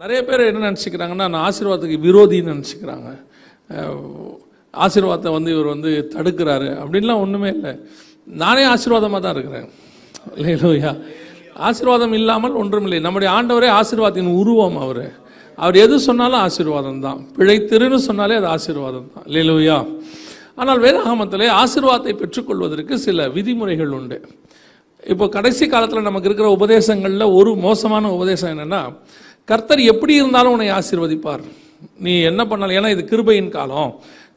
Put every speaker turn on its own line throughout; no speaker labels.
நிறைய பேர் என்ன நினச்சிக்கிறாங்கன்னா நான் ஆசீர்வாதத்துக்கு விரோதின்னு நினச்சிக்கிறாங்க. ஆசீர்வாதத்தை வந்து இவர் வந்து தடுக்கிறாரு. அப்படின்லாம் ஒன்றுமே இல்லை. நானே ஆசீர்வாதமாக தான் இருக்கிறேன். இல்லையா ஆசீர்வாதம் இல்லாமல் ஒன்றுமில்லை. நம்முடைய ஆண்டவரே ஆசீர்வாதத்தின் உருவம் அவர். அவர் எது சொன்னாலும் ஆசீர்வாதம் தான். பிழைத்திருன்னு சொன்னாலே அது ஆசீர்வாதம் தான். இல்லையா ஆனால் வேதாகமத்திலே ஆசீர்வாதத்தை பெற்றுக்கொள்வதற்கு சில விதிமுறைகள் உண்டு. இப்போ கடைசி காலத்தில் நமக்கு இருக்கிற உபதேசங்களில் ஒரு மோசமான உபதேசம் என்னன்னா கர்த்தர் எப்படி இருந்தாலும் உன்னை ஆசீர்வதிப்பார். நீ என்ன பண்ணாலும் ஏன்னா இது கிருபையின் காலம்.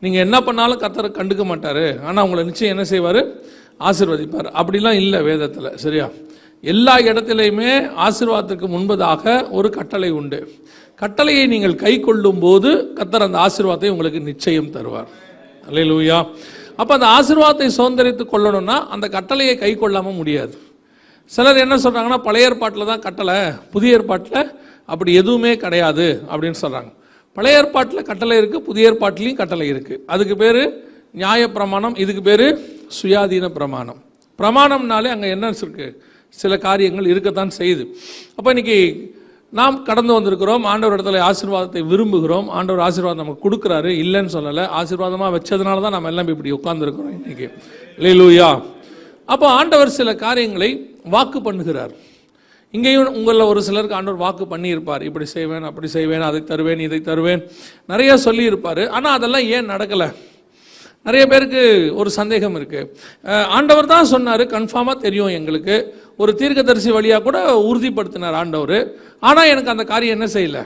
நீங்கள் என்ன பண்ணாலும் கர்த்தரை கண்டுக்க மாட்டார். ஆனால் உங்களை நிச்சயம் என்ன செய்வார்? ஆசீர்வதிப்பார். அப்படிலாம் இல்லை வேதத்தில் சரியா? எல்லா இடத்துலையுமே ஆசீர்வாதத்திற்கு முன்பதாக ஒரு கட்டளை உண்டு. கட்டளையை நீங்கள் கை கொள்ளும் போது கர்த்தர் அந்த ஆசீர்வாதத்தை உங்களுக்கு நிச்சயம் தருவார். அல்ல லூயா அப்போ அந்த ஆசீர்வாதத்தை சுதந்திரித்து கொள்ளணும்னா அந்த கட்டளையை கை கொள்ளாமல் முடியாது. சிலர் என்ன சொல்கிறாங்கன்னா பழைய ஏற்பாட்டில் தான் கட்டளை புதிய ஏற்பாட்டில் அப்படி எதுவுமே கிடையாது அப்படின்னு சொல்கிறாங்க பழைய ஏற்பாட்டில் கட்டளை இருக்குது புதிய ஏற்பாட்டிலையும் கட்டளை இருக்குது அதுக்கு பேர் நியாய பிரமாணம் இதுக்கு பேர் சுயாதீன பிரமாணம். பிரமாணம்னாலே அங்கே என்ன இருக்கு? சில காரியங்கள் இருக்கத்தான் செய்யுது. அப்போ இன்னைக்கு நாம் கடந்து வந்திருக்கிறோம் ஆண்டவர் இடத்துல ஆசீர்வாதத்தை விரும்புகிறோம் ஆண்டவர் ஆசீர்வாதம் நமக்கு கொடுக்குறாரு இல்லைன்னு சொல்லலை. ஆசீர்வாதமாக வச்சதுனால தான் நம்ம எல்லாம் இப்படி உட்கார்ந்துருக்கிறோம் இன்னைக்கு. லூயா அப்போ ஆண்டவர் சில காரியங்களை வாக்கு பண்ணுகிறார். இங்கேயும் உங்களில் ஒரு சிலருக்கு ஆண்டவர் வாக்கு பண்ணியிருப்பார். இப்படி செய்வேன் அப்படி செய்வேன் அதை தருவேன் இதை தருவேன். நிறைய சொல்லியிருப்பார். ஆனால் அதெல்லாம் ஏன் நடக்கலை? நிறைய பேருக்கு ஒரு சந்தேகம் இருக்குது ஆண்டவர் தான் சொன்னார் கன்ஃபார்மாக தெரியும் எங்களுக்கு. ஒரு தீர்க்கதரிசி வழியாக கூட உறுதிப்படுத்தினார் ஆண்டவர். ஆனால் எனக்கு அந்த காரியம் என்ன செய்யலை?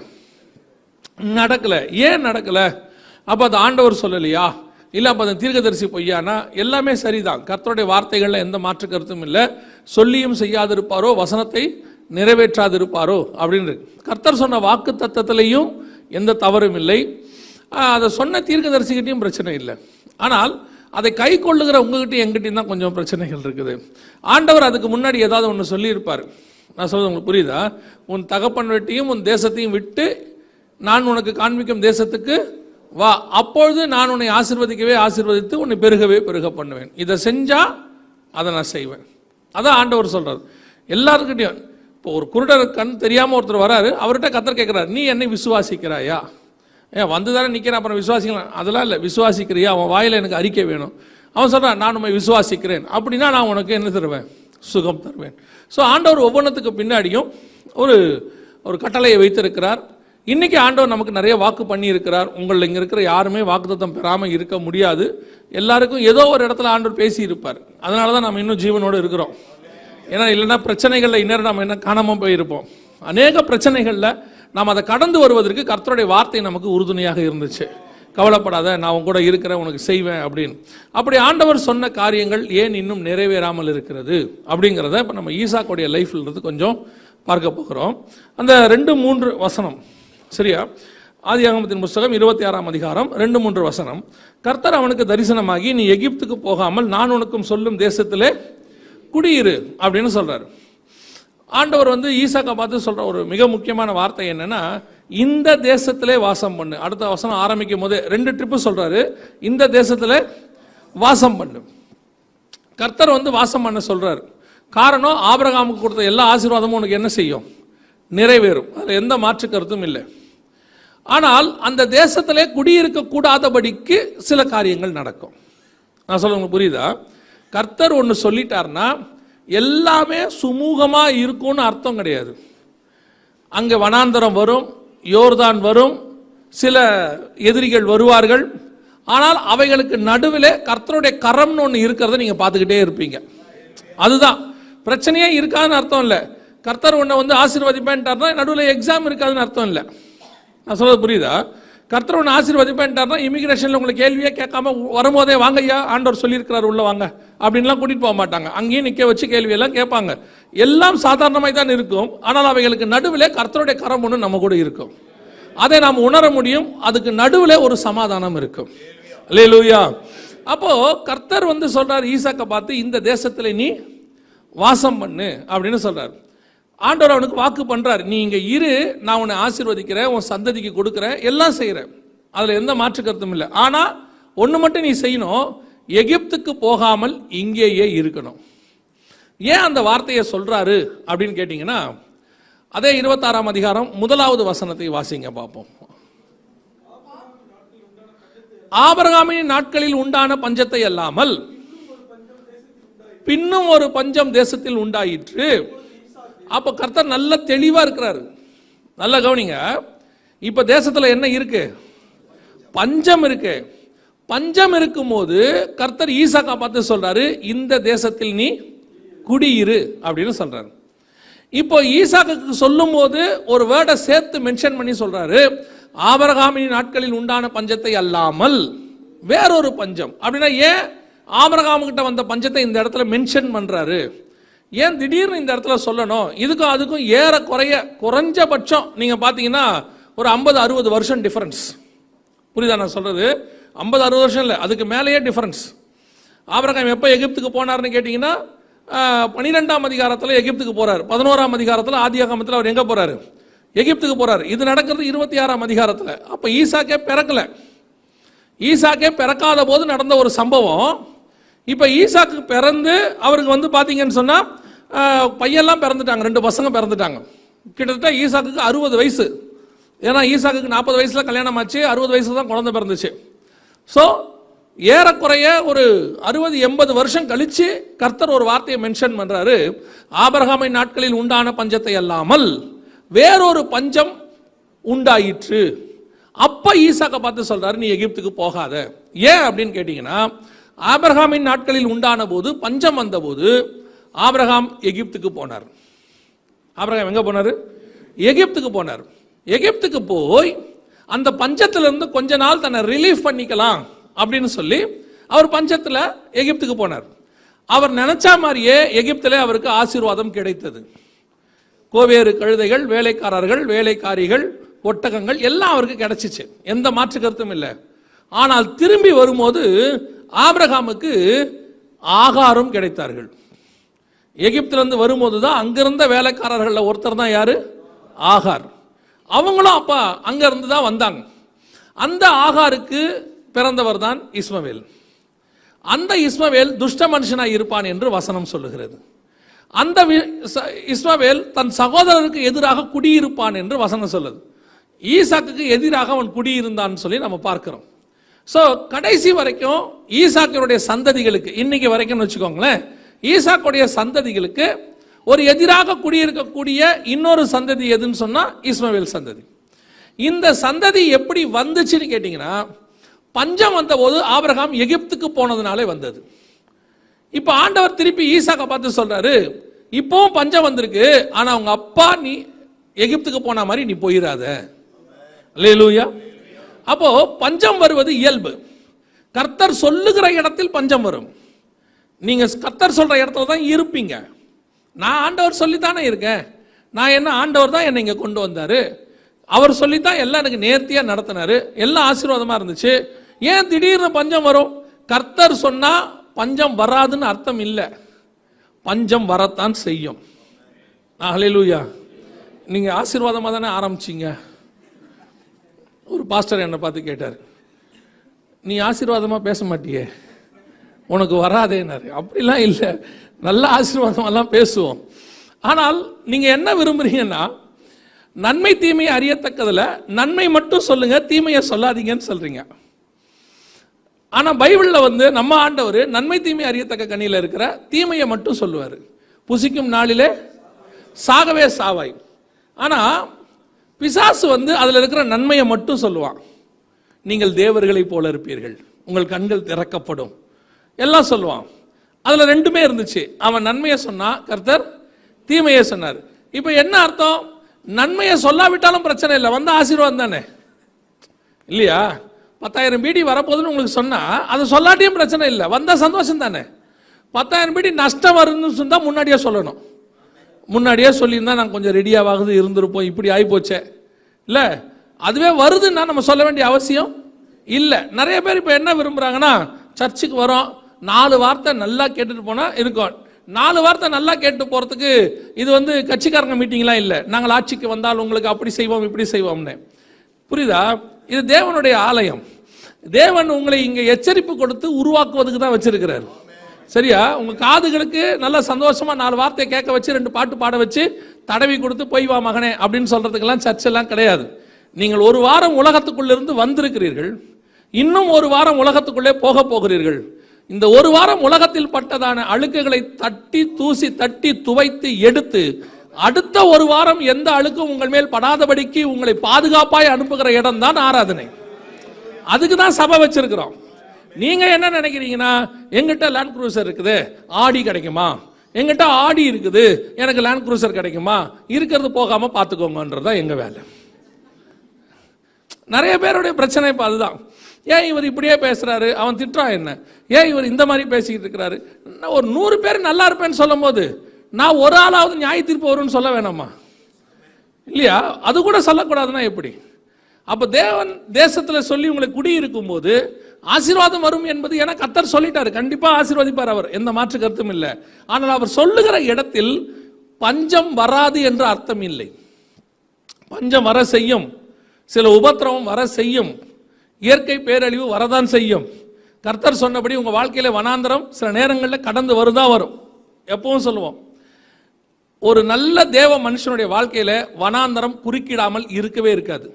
நடக்கலை. ஏன் நடக்கலை? அப்போ அது ஆண்டவர் சொல்லலையா? இல்லை அப்போ அந்த தீர்க்கதரிசி பொய்யானா? எல்லாமே சரிதான். கர்த்தருடைய வார்த்தைகளில் எந்த மாற்று கருத்தும் இல்லை. சொல்லியும் செய்யாதிருப்பாரோ வசனத்தை நிறைவேற்றாதிருப்பாரோ அப்படின்னு கர்த்தர் சொன்ன வாக்கு தத்தத்திலையும் எந்த தவறும் இல்லை. அதை சொன்ன தீர்க்கதரிசிக்கிட்டையும் பிரச்சனை இல்லை. ஆனால் அதை கை கொள்ளுகிற உங்ககிட்டயும் எங்கிட்டையும் தான் கொஞ்சம் பிரச்சனைகள் இருக்குது. ஆண்டவர் அதுக்கு முன்னாடி ஏதாவது ஒன்று சொல்லியிருப்பார். நான் சொல்றது உங்களுக்கு புரியுதா? உன் தகப்பன் வெட்டியும் உன் தேசத்தையும் விட்டு நான் உனக்கு காண்பிக்கும் தேசத்துக்கு வா. அப்பொழுது நான் உன்னை ஆசிர்வதிக்கவே ஆசிர்வதித்து உன்னை பெருகவே பெருக பண்ணுவேன். இதை செஞ்சால் அதை நான் செய்வேன். அதான் ஆண்டவர் சொல்கிறார் எல்லாருக்கிட்டையும் இப்போ ஒரு குருடர் கண் தெரியாமல் ஒருத்தர் வராரு அவர்கிட்ட கத்தர் கேட்குறாரு நீ என்னை விசுவாசிக்கிறாயா? ஏன் வந்து தானே நிற்கிறேன் அப்புறம் விசுவாசிக்கலாம். அதெல்லாம் இல்லை விசுவாசிக்கிறியா? அவன் வாயில் எனக்கு அறிக்கை வேணும். அவன் சொல்கிறான் நான் உண்மை விசுவாசிக்கிறேன். அப்படின்னா நான் உனக்கு என்ன தருவேன்? சுகம் தருவேன். ஸோ ஆண்டவர் ஒவ்வொன்றத்துக்கு பின்னாடியும் ஒரு ஒரு கட்டளையை வைத்திருக்கிறார். இன்றைக்கி ஆண்டவர் நமக்கு நிறைய வாக்கு பண்ணியிருக்கிறார். உங்களில் இங்கே இருக்கிற யாருமே வாக்குத்தத்தம் பெறாமல் இருக்க முடியாது. எல்லாருக்கும் ஏதோ ஒரு இடத்துல ஆண்டவர் பேசி இருப்பார் அதனால தான் நம்ம இன்னும் ஜீவனோடு இருக்கிறோம். ஏன்னா இல்லைன்னா பிரச்சனைகளில் இன்னும் நம்ம என்ன காணாமல் போயிருப்போம். அநேக பிரச்சனைகளில் நாம் அதை கடந்து வருவதற்கு கர்த்தருடைய வார்த்தை நமக்கு உறுதுணையாக இருந்துச்சு. கவலைப்படாத நான் உன் கூட இருக்கிறேன் உனக்கு செய்வேன் அப்படின்னு. அப்படி ஆண்டவர் சொன்ன காரியங்கள் ஏன் இன்னும் நிறைவேறாமல் இருக்கிறது அப்படிங்கிறத இப்போ நம்ம ஈசாக்குடைய லைஃப்லிருந்து கொஞ்சம் பார்க்க போகிறோம். அந்த ரெண்டு மூன்று வசனம் சரியா? ஆதி அகமத்தின் புஸ்தகம் இருபத்தி ஆறாம் அதிகாரம் ரெண்டு மூன்று வசனம். கர்த்தர் அவனுக்கு தரிசனமாகி நீ எகிப்துக்கு போகாமல் நான் உனக்கும் சொல்லும் தேசத்திலே குடியிரு அப்படின்னு சொல்கிறார் ஆண்டவர் வந்து ஈசாக்கை பார்த்து சொல்கிற ஒரு மிக முக்கியமான வார்த்தை என்னென்னா இந்த தேசத்திலே வாசம் பண்ணு. அடுத்த வசனம் ஆரம்பிக்கும் போதே ரெண்டு ட்ரிப்பு சொல்கிறாரு இந்த தேசத்தில் வாசம் பண்ணு. கர்த்தர் வந்து வாசம் பண்ண சொல்கிறார் காரணம் ஆபிரகாமுக்கு கொடுத்த எல்லா ஆசீர்வாதமும் உனக்கு என்ன செய்யும்? நிறைவேறும். அதில் எந்த மாற்று கருத்தும் இல்லை. ஆனால் அந்த தேசத்திலே குடியிருக்க கூடாதபடிக்கு சில காரியங்கள் நடக்கும். நான் சொல்ல உங்களுக்கு புரியுதா? கர்த்தர் ஒன்று சொல்லிட்டார்னா எல்லாமே சுமூகமாக இருக்கும்னு அர்த்தம் கிடையாது. அங்கே வனாந்தரம் வரும் யோர்தான் வரும் சில எதிரிகள் வருவார்கள். ஆனால் அவைகளுக்கு நடுவில் கர்த்தருடைய கரம்னு ஒன்று இருக்கிறத நீங்கள் பார்த்துக்கிட்டே இருப்பீங்க. அதுதான். பிரச்சனையே இருக்காதுன்னு அர்த்தம் இல்லை. கர்த்தர் உன்னை வந்து ஆசீர்வதிப்பேன்ட்டார்னா நடுவில் எக்ஸாம் இருக்காதுன்னு அர்த்தம் இல்லை. நான் சொல்கிறது புரியுதா? கர்த்தர் ஒன்று ஆசீர்வதிப்பேன்ட்டார்னா இமிகிரேஷனில் உங்களை கேள்வியே கேட்காம வரும்போதே வாங்க ஐயா ஆண்டவர் சொல்லியிருக்கிறார் உள்ள வாங்க. அப்படின்லாம் கூட்டிட்டு போக மாட்டாங்க. அங்கேயும் நிற்க வச்சு கேள்வியெல்லாம் கேட்பாங்க. எல்லாம் சாதாரணமாக தான் இருக்கும். ஆனால் அவைகளுக்கு நடுவில் கர்த்தருடைய கரம் ஒன்று நம்ம கூட இருக்கும். அதை நாம் உணர முடியும். அதுக்கு நடுவில் ஒரு சமாதானம் இருக்கும். அல்லேலூயா அப்போ கர்த்தர் வந்து சொல்றார் ஈசாக்கை பார்த்து இந்த தேசத்தில் நீ வாசம் பண்ணு அப்படின்னு சொல்றாரு. ஆண்டவர் அவனுக்கு வாக்கு பண்ணுறார் நீ இங்க இரு நான் உன்னை ஆசீர்வதிக்கிறேன் உன் சந்ததிக்கு கொடுக்குறேன் எல்லாம் செய்கிறேன் அதுல எந்த மாற்று கருத்தும் இல்லை. ஆனா ஒண்ணு மட்டும் நீ செய்யணும் எகிப்துக்கு போகாமல் இங்கேயே இருக்கணும். ஏன் அந்த வார்த்தையை சொல்றாரு அப்படின்னு கேட்டிங்கன்னா அதே இருபத்தாறாம் அதிகாரம் முதலாவது வசனத்தை வாசிங்க பார்ப்போம். ஆபரகாமின் நாட்களில் உண்டான பஞ்சத்தை அல்லாமல் பின்னும் ஒரு பஞ்சம் தேசத்தில் உண்டாயிற்று. அப்போ கர்த்தர் நல்ல தெளிவாக இருக்கிறாரு. நல்ல கவனிங்க. இப்போ தேசத்தில் என்ன இருக்கு? பஞ்சம் இருக்கு. பஞ்சம் இருக்கும்போது கர்த்தர் ஈசாக்கா பார்த்து சொல்றாரு இந்த தேசத்தில் நீ குடியிரு அப்படின்னு சொல்றாரு. இப்போ ஈசாக்கு சொல்லும்போது ஒரு வேர்டை சேர்த்து மென்ஷன் பண்ணி சொல்றாரு ஆபரகாமின் நாட்களில் உண்டான பஞ்சத்தை அல்லாமல் வேறொரு பஞ்சம். அப்படின்னா ஏன் ஆபரகாமுகிட்ட வந்த பஞ்சத்தை இந்த இடத்துல மென்ஷன் பண்றாரு? ஏன் திடீர்னு இந்த இடத்துல சொல்லணும்? இதுக்கும் அதுக்கும் ஏற குறைய குறைஞ்சபட்சம் நீங்கள் பார்த்தீங்கன்னா ஒரு ஐம்பது அறுபது வருஷம் டிஃபரன்ஸ் புரியுதா நான் சொல்கிறது ஐம்பது அறுபது வருஷம் இல்லை அதுக்கு மேலேயே டிஃபரன்ஸ் ஆபரகம் எப்போ எகிப்துக்கு போனார்னு கேட்டிங்கன்னா பன்னிரெண்டாம் அதிகாரத்தில் எகிப்துக்கு போகிறார் பதினோராம் அதிகாரத்தில் ஆதியாகமத்தில் அவர் எங்கே போகிறாரு எகிப்துக்கு போகிறார் இது நடக்கிறது இருபத்தி ஆறாம் அதிகாரத்தில். அப்போ ஈசாக்கே பிறக்கல. ஈசாக்கே பிறக்காத போது நடந்த ஒரு சம்பவம். இப்போ ஈசாக்கு பிறந்து அவருக்கு வந்து பார்த்தீங்கன்னு சொன்னால் பையெல்லாம் பிறந்துட்டாங்க. ரெண்டு பசங்க பிறந்துட்டாங்க. கிட்டத்தட்ட ஈசாக்குக்கு அறுபது வயசு. ஏன்னா ஈசாக்குக்கு நாற்பது வயசில் கல்யாணம் ஆச்சு. அறுபது வயசில் தான் குழந்தை பிறந்துச்சு. ஸோ ஏறக்குறைய ஒரு அறுபது எண்பது வருஷம் கழித்து கர்த்தர் ஒரு வார்த்தையை மென்ஷன் பண்ணுறாரு ஆபரகாமை நாட்களில் உண்டான பஞ்சத்தை அல்லாமல் வேறொரு பஞ்சம் உண்டாயிற்று. அப்போ ஈசாக்கை பார்த்து சொல்கிறாரு நீ எகிப்துக்கு போகாத. ஏன் அப்படின்னு கேட்டிங்கன்னா ஆபரகாமின் நாட்களில் உண்டான போது பஞ்சம் வந்தபோது ஆபிரகாம் எகிப்துக்கு போனார். ஆபிரகாம் எங்கே போனார்? எகிப்துக்கு போனார். எகிப்துக்கு போய் அந்த பஞ்சத்திலிருந்து கொஞ்ச நாள் தன்னை ரிலீஃப் பண்ணிக்கலாம் அப்படின்னு சொல்லி அவர் பஞ்சத்தில் எகிப்துக்கு போனார். அவர் நினச்சா மாதிரியே எகிப்திலே அவருக்கு ஆசீர்வாதம் கிடைத்தது. கோவேறு கழுதைகள் வேலைக்காரர்கள் வேலைக்காரிகள் ஒட்டகங்கள் எல்லாம் அவருக்கு கிடைச்சிச்சு. எந்த மாற்று கருத்தும் இல்லை. ஆனால் திரும்பி வரும்போது ஆபிரகாமுக்கு ஆகாரம் கிடைத்தார்கள். எகிப்திலிருந்து வரும்போது தான் அங்கிருந்த வேலைக்காரர்களில் ஒருத்தர் தான் யார்? ஆகார். அவங்களும் அப்பா அங்கேருந்து தான் வந்தாங்க. அந்த ஆகாருக்கு பிறந்தவர் தான் இஸ்மவேல். அந்த இஸ்மவேல் துஷ்ட மனுஷனாக இருப்பான் என்று வசனம் சொல்லுகிறது. அந்த இஸ்மவேல் தன் சகோதரருக்கு எதிராக குடியிருப்பான் என்று வசனம் சொல்லுது. ஈசாக்குக்கு எதிராக அவன் குடியிருந்தான் சொல்லி நம்ம பார்க்கிறோம். ஸோ கடைசி வரைக்கும் ஈசாக்கினுடைய சந்ததிகளுக்கு இன்னைக்கு வரைக்கும்னு வச்சுக்கோங்களேன் ஈசாக்குடைய சந்ததிகளுக்கு ஒரு எதிராக குடியிருக்கக்கூடிய இன்னொரு சந்ததி எதுன்னு சொன்னால் இஸ்மவேல் சந்ததி. இந்த சந்ததி எப்படி வந்துச்சுன்னு கேட்டிங்கன்னா பஞ்சம் வந்தபோது ஆபிரகாம் எகிப்துக்கு போனதுனாலே வந்தது. இப்போ ஆண்டவர் திருப்பி ஈசாக்கை பார்த்து சொல்கிறாரு இப்போவும் பஞ்சம் வந்திருக்கு ஆனால் அவங்க அப்பா நீ எகிப்துக்கு போன மாதிரி நீ போயிடாத லேலூயா அப்போ பஞ்சம் வருவது இயல்பு. கர்த்தர் சொல்லுகிற இடத்தில் பஞ்சம் வரும். நீங்கள் கர்த்தர் சொல்கிற இடத்துல தான் இருப்பீங்க. நான் ஆண்டவர் சொல்லித்தானே இருக்கேன். நான் என்ன ஆண்டவர் தான் என்னை இங்கே கொண்டு வந்தார். அவர் சொல்லித்தான் எல்லாம் எனக்கு நேர்த்தியாக நடத்தினார். எல்லாம் ஆசீர்வாதமாக இருந்துச்சு. ஏன் திடீர்னு பஞ்சம் வரும்? கர்த்தர் சொன்னால் பஞ்சம் வராதுன்னு அர்த்தம் இல்லை. பஞ்சம் வரத்தான் செய்யும். ஹalleluya. நீங்கள் ஆசீர்வாதமாக தானே ஆரம்பிச்சிங்க. ஒரு பாஸ்டர் என்னை பார்த்து கேட்டார். நீ ஆசீர்வாதமாக பேச மாட்டியே? உனக்கு வராதேனாரு அப்படிலாம் இல்லை. நல்ல ஆசீர்வாதமெல்லாம் பேசுவோம். ஆனால் நீங்க என்ன விரும்புறீங்கன்னா நன்மை தீமையை அறியத்தக்கதில் நன்மை மட்டும் சொல்லுங்க தீமையை சொல்லாதீங்கன்னு சொல்றீங்க. ஆனால் பைபிளில் வந்து நம்ம ஆண்டவர் நன்மை தீமை அறியத்தக்க கண்ணியில் இருக்கிற தீமையை மட்டும் சொல்லுவார். புசிக்கும் நாளிலே சாகவே சாவாய். ஆனால் பிசாசு வந்து அதில் இருக்கிற நன்மையை மட்டும் சொல்லுவான். நீங்கள் தேவர்களைப் போல இருப்பீர்கள். உங்கள் கண்கள் திறக்கப்படும். எல்லாம் சொல்லுவான். அதில் ரெண்டுமே இருந்துச்சு. அவன் நன்மையை சொன்னான் கர்த்தர் தீமையை சொன்னார். இப்போ என்ன அர்த்தம்? நன்மையை சொல்லாவிட்டாலும் பிரச்சனை இல்லை வந்த ஆசீர்வாதம் தானே? இல்லையா? பத்தாயிரம் பீடி வரப்போகுதுன்னு உங்களுக்கு சொன்னால் அதை சொல்லாட்டியும் பிரச்சனை இல்லை வந்தால் சந்தோஷம் தானே? பத்தாயிரம் பீடி நஷ்டம் வருதுன்னு சொன்னால் முன்னாடியே சொல்லணும். முன்னாடியே சொல்லியிருந்தா நாங்கள் கொஞ்சம் ரெடியாவாகுது இருந்திருப்போம் இப்படி ஆகிப்போச்சே இல்லை அதுவே வருதுன்னா நம்ம சொல்ல வேண்டிய அவசியம் இல்லை. நிறைய பேர் இப்போ என்ன விரும்புகிறாங்கன்னா சர்ச்சுக்கு வரோம் நாலு வார்த்தை நல்லா கேட்டுட்டு போனால் இருக்கும். நாலு வார்த்தை நல்லா கேட்டு போகிறதுக்கு இது வந்து கட்சிக்காரங்க மீட்டிங்லாம் இல்லை. நாங்கள் ஆட்சிக்கு வந்தால் உங்களுக்கு அப்படி செய்வோம் இப்படி செய்வோம்னு. புரியுதா? இது தேவனுடைய ஆலயம். தேவன் உங்களை இங்கே எச்சரிப்பு கொடுத்து உருவாக்குவதுக்கு தான் வச்சிருக்கிறார். சரியா? உங்க காதுகளுக்கு நல்ல சந்தோஷமா நாலு வார்த்தையை கேட்க வச்சு ரெண்டு பாட்டு பாட வச்சு தடவி கொடுத்து போய் வா மகனே அப்படின்னு சொல்றதுக்கெல்லாம் சர்ச்செல்லாம் கிடையாது. நீங்கள் ஒரு வாரம் உலகத்துக்குள்ளிருந்து வந்திருக்கிறீர்கள். இன்னும் ஒரு வாரம் உலகத்துக்குள்ளே போக போகிறீர்கள். இந்த ஒரு வாரம் உலகத்தில் பட்டதான அழுக்குகளை தட்டி தூசி தட்டி துவைத்து எடுத்து அடுத்த ஒரு வாரம் எந்த அழுக்கும் உங்கள் மேல் படாதபடிக்கு உங்களை பாதுகாப்பாய் அனுப்புகிற இடம் தான் ஆராதனை. அதுக்கு தான் சபை வச்சிருக்கிறோம். நீங்க என்ன நினைக்கிறீங்கன்னா எங்கிட்ட லேண்ட் குரூசர் இருக்குது ஆடி கிடைக்குமா? எங்கிட்ட ஆடி இருக்குது எனக்கு லேண்ட் குரூசர் கிடைக்குமா? இருக்கிறது போகாம பார்த்துக்கோங்கன்றது தான் எங்க வேலை. நிறைய பேருடைய பிரச்சனை இப்போ அதுதான். ஏன் இவர் இப்படியே பேசுறாரு? அவன் திட்டுறான் என்ன? ஏன் இவர் இந்த மாதிரி பேசிக்கிட்டு இருக்கிறாரு? நான் ஒரு நூறு பேர் நல்லா இருப்பேன்னு சொல்லும் போது நான் ஒரு ஆளாவது நியாய தீர்ப்பு வரும்னு சொல்ல வேணாமா? இல்லையா? அது கூட சொல்லக்கூடாதுன்னா எப்படி? அப்போ தேவன் தேசத்தில் சொல்லி உங்களை குடியிருக்கும் போது ஆசீர்வாதம் வரும் என்பது என கத்தர் சொல்லிட்டாரு. கண்டிப்பாக ஆசீர்வதிப்பார் அவர். எந்த மாற்று கருத்தும் இல்லை. ஆனால் அவர் சொல்லுகிற இடத்தில் பஞ்சம் வராது என்ற அர்த்தம் இல்லை. பஞ்சம் வர செய்யும். சில உபத்திரவம் வர செய்யும். இயற்கை பேரழிவு வரதான் செய்யும். கர்த்தர் சொன்னபடி உங்கள் வாழ்க்கையில் வனாந்தரம் சில நேரங்களில் கடந்து வருதா வரும். எப்பவும் சொல்லுவோம். ஒரு நல்ல தேவ மனுஷனுடைய வாழ்க்கையில் வனாந்தரம் குறுக்கிடாமல் இருக்கவே இருக்காது.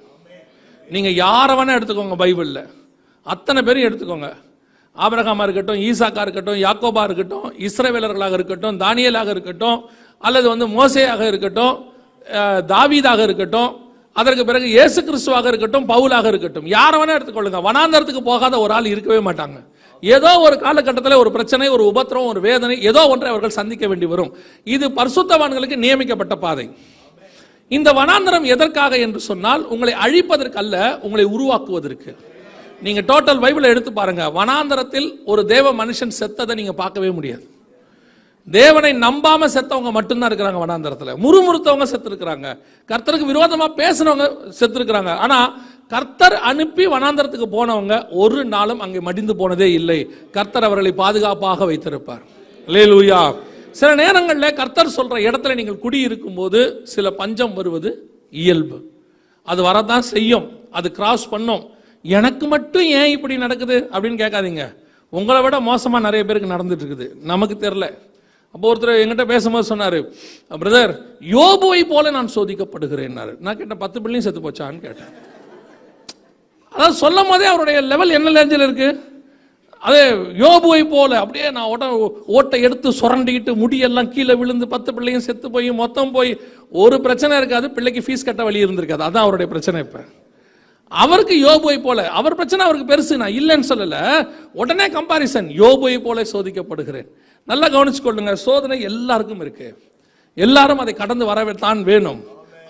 நீங்கள் யாரை வேணால் எடுத்துக்கோங்க பைபிளில். அத்தனை பேரும் எடுத்துக்கோங்க. ஆபரகமாக இருக்கட்டும் ஈசாக்கா இருக்கட்டும் யாக்கோபா இருக்கட்டும் இஸ்ரவேலர்களாக இருக்கட்டும் தானியலாக இருக்கட்டும் அல்லது வந்து மோசையாக இருக்கட்டும் தாவீதாக இருக்கட்டும் அதற்கு பிறகு இயேசு கிறிஸ்துவாக இருக்கட்டும் பவுலாக இருக்கட்டும் யாரை வேணா எடுத்துக்கொள்ளுங்க. வனாந்தரத்துக்கு போகாத ஒரு ஆள் இருக்கவே மாட்டாங்க. ஏதோ ஒரு காலகட்டத்தில் ஒரு பிரச்சனை ஒரு உபத்திரம் ஒரு வேதனை ஏதோ ஒன்றை அவர்கள் சந்திக்க வேண்டி வரும். இது பரிசுத்தவான்களுக்கு நியமிக்கப்பட்ட பாதை. இந்த வனாந்தரம் எதற்காக என்று சொன்னால் உங்களை அழிப்பதற்கு அல்ல உங்களை உருவாக்குவதற்கு. நீங்க டோட்டல் பைபிளை எடுத்து பாருங்க. வனாந்தரத்தில் ஒரு தேவ மனுஷன் செத்ததை நீங்க பார்க்கவே முடியாது. தேவனை நம்பாம செத்தவங்க மட்டும்தான் இருக்கிறாங்க வனாந்தரத்தில். முறுமுறுத்தவங்க செத்து இருக்கிறாங்க கர்த்தருக்கு விரோதமா பேசினவங்க செத்து இருக்கிறாங்க ஆனா கர்த்தர் அனுப்பி வனாந்தரத்துக்கு போனவங்க ஒரு நாளும் அங்கே மடிந்து போனதே இல்லை. கர்த்தர் அவர்களை பாதுகாப்பாக வைத்திருப்பார். லேலூயா சில நேரங்களில் கர்த்தர் சொல்ற இடத்துல நீங்கள் குடியிருக்கும் போது சில பஞ்சம் வருவது இயல்பு. அது வரதான் செய்யும். அது கிராஸ் பண்ணும். எனக்கு மட்டும் ஏன் இப்படி நடக்குது அப்படின்னு கேட்காதீங்க. உங்களை விட மோசமாக நிறைய பேருக்கு நடந்துட்டு இருக்குது. நமக்கு தெரில அப்போ ஒருத்தர் என்கிட்ட பேசும்போது சொன்னார் பிரதர் யோபுவை போல நான் சோதிக்கப்படுகிறேன்னாரு நான் கேட்டேன் பத்து பிள்ளையும் செத்து போச்சான்னு கேட்டேன். அதாவது சொல்லும் போதே அவருடைய லெவல் என்ன லேஞ்சில் இருக்கு? அதே யோபுவை போல அப்படியே நான் ஓட்ட ஓட்டை எடுத்து சுரண்டிக்கிட்டு முடியெல்லாம் கீழே விழுந்து பத்து பிள்ளையும் செத்து போய் மொத்தம் போய் ஒரு பிரச்சனை இருக்காது பிள்ளைக்கு ஃபீஸ் கட்ட வழி இருந்திருக்காது. அதான் அவருடைய பிரச்சனை இப்போ. அவருக்கு யோபுவை போல அவர் பிரச்சனை அவருக்கு பெருசு நான் இல்லைன்னு சொல்லலை உடனே கம்பாரிசன் யோபுவை போல சோதிக்கப்படுகிறேன். நல்லா கவனிச்சுக்கொள்ளுங்க. சோதனை எல்லாருக்கும் இருக்கு. எல்லாரும் அதை கடந்து வரத்தான் வேணும்.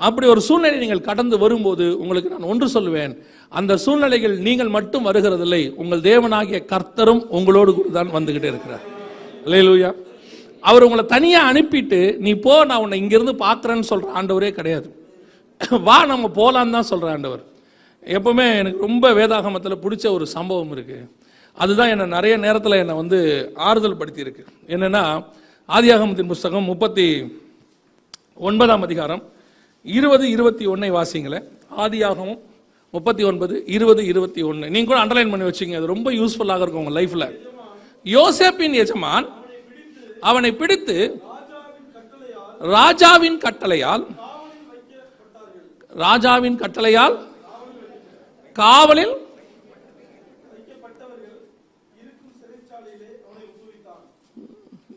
அப்படி ஒரு சூழ்நிலை நீங்கள் கடந்து வரும்போது உங்களுக்கு நான் ஒன்று சொல்லுவேன். அந்த சூழ்நிலைகள் நீங்கள் மட்டும் வருகிறதில்லை. உங்கள் தேவனாகிய கர்த்தரும் உங்களோடு கூட தான் வந்துகிட்டே இருக்கிறார். அல்லேலூயா. அவர் உங்களை தனியாக அனுப்பிட்டு நீ போ நான் உன்னை இங்கிருந்து பார்க்குறேன்னு சொல்கிற ஆண்டவரே கிடையாது. வா நம்ம போகலான்னு தான் சொல்கிற ஆண்டவர். எப்பவுமே எனக்கு ரொம்ப வேதாகமத்தில் பிடிச்ச ஒரு சம்பவம் இருக்குது அதுதான் என்னை நிறைய நேரத்தில் என்னை வந்து ஆறுதல் படுத்தியிருக்கு. என்னென்னா ஆதியாகமத்தின் புஸ்தகம் முப்பத்தி ஒன்பதாம் அதிகாரம் இருபது இருபத்தி ஒன்றை வாசிங்களேன் ஆதியாகமும் முப்பத்தி ஒன்பது இருபது இருபத்தி ஒன்று நீங்கள் கூட அண்டர்லைன் பண்ணி வச்சுங்க அது ரொம்ப யூஸ்ஃபுல்லாக இருக்கும் உங்கள் லைஃப்பில் யோசேப்பின் எஜமான் அவனை பிடித்து ராஜாவின் கட்டளையால் ராஜாவின் கட்டளையால் காவலில்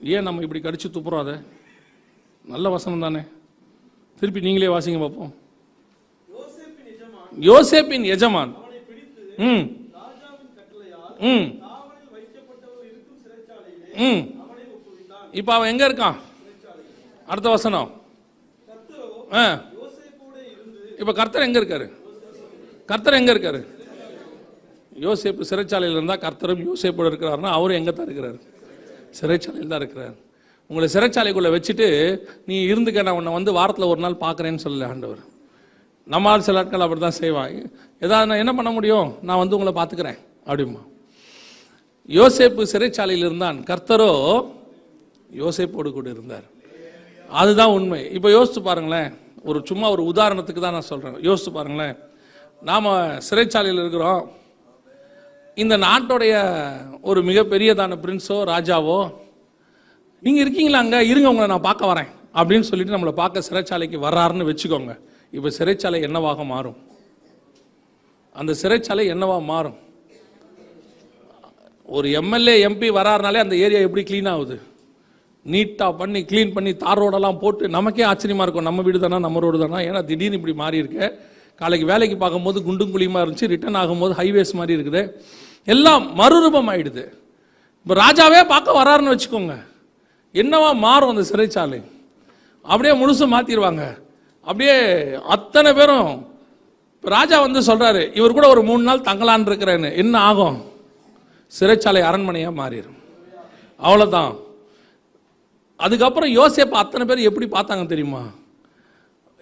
ஏன் நம்ம இப்படி கடிச்சு துப்புறோம் அதை நல்ல வசனம் தானே. திருப்பி நீங்களே வாசிங்க பார்ப்போம் யோசேப்பின் எஜமான். ம். ம். ம். இப்போ அவன் எங்கே இருக்கான்? அடுத்த வசனம். ஆ. இப்போ கர்த்தர் எங்கே இருக்காரு? கர்த்தர் எங்கே இருக்காரு? யோசேப்பு சிறைச்சாலையில் இருந்தால் கர்த்தரும் யோசேப்போடு இருக்கிறாருன்னா அவரும் எங்கே தான் இருக்கிறாரு? சிறைச்சாலையில் தான் இருக்கிறார். உங்களை சிறைச்சாலைக்குள்ளே வச்சுட்டு நீ இருந்துக்க நான் உன்னை வந்து வாரத்தில் ஒரு நாள் பார்க்குறேன்னு சொல்லல ஆண்டவர். நம்மால் சில ஆட்கள் அப்படி தான் செய்வான் ஏதாவது நான் என்ன பண்ண முடியும்? நான் வந்து உங்களை பார்த்துக்கிறேன் அப்படிமா யோசேப்பு சிறைச்சாலையில் இருந்தான். கர்த்தரோ யோசேப்போடு கூட இருந்தார். அதுதான் உண்மை. இப்போ யோசித்து பாருங்களேன். ஒரு சும்மா ஒரு உதாரணத்துக்கு தான் நான் சொல்கிறேன் யோசித்து பாருங்களேன். நாம் சிறைச்சாலையில் இருக்கிறோம். இந்த நாட்டுடைய ஒரு மிகப்பெரியதான பிரின்ஸோ ராஜாவோ நீங்கள் இருக்கீங்களா அங்கே? இருங்க உங்களை நான் பார்க்க வரேன் அப்படின்னு சொல்லிட்டு நம்மளை பார்க்க சிறைச்சாலைக்கு வர்றாருன்னு வச்சுக்கோங்க. இப்போ சிறைச்சாலை என்னவாக மாறும்? அந்த சிறைச்சாலை என்னவா மாறும்? ஒரு எம்எல்ஏ எம்பி வராருனாலே அந்த ஏரியா எப்படி க்ளீன் ஆகுது? நீட்டாக பண்ணி க்ளீன் பண்ணி தார் ரோடெல்லாம் போட்டு நமக்கே ஆச்சரியமாக இருக்கும். நம்ம வீடு தானே நம்ம ரோடு தானே? ஏன்னா திடீர்னு இப்படி மாறி இருக்கு காலைக்கு வேலைக்கு பார்க்கும்போது குண்டும் குழியுமா இருந்துச்சு ரிட்டர்ன் ஆகும்போது ஹைவேஸ் மாதிரி இருக்குது. எல்லாம் மறுரூபம் ஆயிடுது இப்போ ராஜாவே பார்க்க வராருன்னு வச்சுக்கோங்க. என்னவா மாறும் அந்த சிறைச்சாலை? அப்படியே முழுசும் மாற்றிடுவாங்க அப்படியே அத்தனை பேரும் இப்போ ராஜா வந்து சொல்கிறாரு இவர் கூட ஒரு மூணு நாள் தங்கலான் இருக்கிறேன்னு. என்ன ஆகும்? சிறைச்சாலை அரண்மனையாக மாறிடும். அவ்வளோதான் அதுக்கப்புறம் யோசிப்பா அத்தனை பேர் எப்படி பார்த்தாங்க தெரியுமா?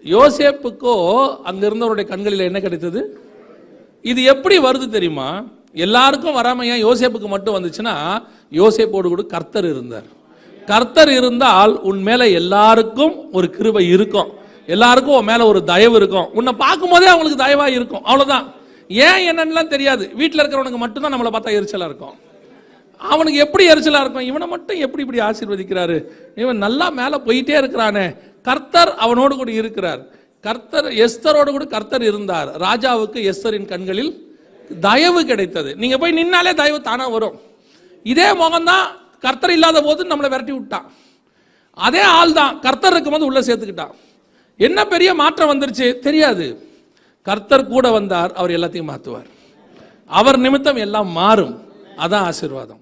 யோசேப்புக்கோ அங்க இருந்தவருடைய கண்களில் என்ன கிடைத்தது? இது எப்படி வருது தெரியுமா? எல்லாருக்கும் வராம ஏன் யோசேப்புக்கு மட்டும் வந்துச்சுன்னா யோசேப்போடு கூட கர்த்தர் இருந்தார். கர்த்தர் இருந்தால் உன் மேல எல்லாருக்கும் ஒரு கிருபை இருக்கும். எல்லாருக்கும் உன் மேல ஒரு தயவு இருக்கும். உன்னை பார்க்கும் போதே அவங்களுக்கு தயவா இருக்கும். அவ்வளவுதான். ஏன் என்னன்னுலாம் தெரியாது. வீட்டில் இருக்கிறவனுக்கு மட்டும்தான் நம்மளை பார்த்தா எரிச்சலா இருக்கும். அவனுக்கு எப்படி எரிச்சலாக இருக்கும்? இவனை மட்டும் எப்படி இப்படி ஆசீர்வதிக்கிறாரு? இவன் நல்லா மேலே போயிட்டே இருக்கிறானே. கர்த்தர் அவனோடு கூட இருக்கிறார். கர்த்தர் எஸ்தரோடு கூட கர்த்தர் இருந்தார். ராஜாவுக்கு எஸ்தரின் கண்களில் தயவு கிடைத்தது. நீங்கள் போய் நின்னாலே தயவு தானாக வரும். இதே முகம்தான் கர்த்தர் இல்லாத போது நம்மளை விரட்டி விட்டான். அதே ஆள் தான் கர்த்தர் இருக்கும்போது உள்ளே சேர்த்துக்கிட்டான். என்ன பெரிய மாற்றம் வந்துருச்சு? தெரியாது. கர்த்தர் கூட வந்தார் அவர் எல்லாத்தையும் மாற்றுவார் அவர் நிமித்தம் எல்லாம் மாறும். அதான் ஆசீர்வாதம்.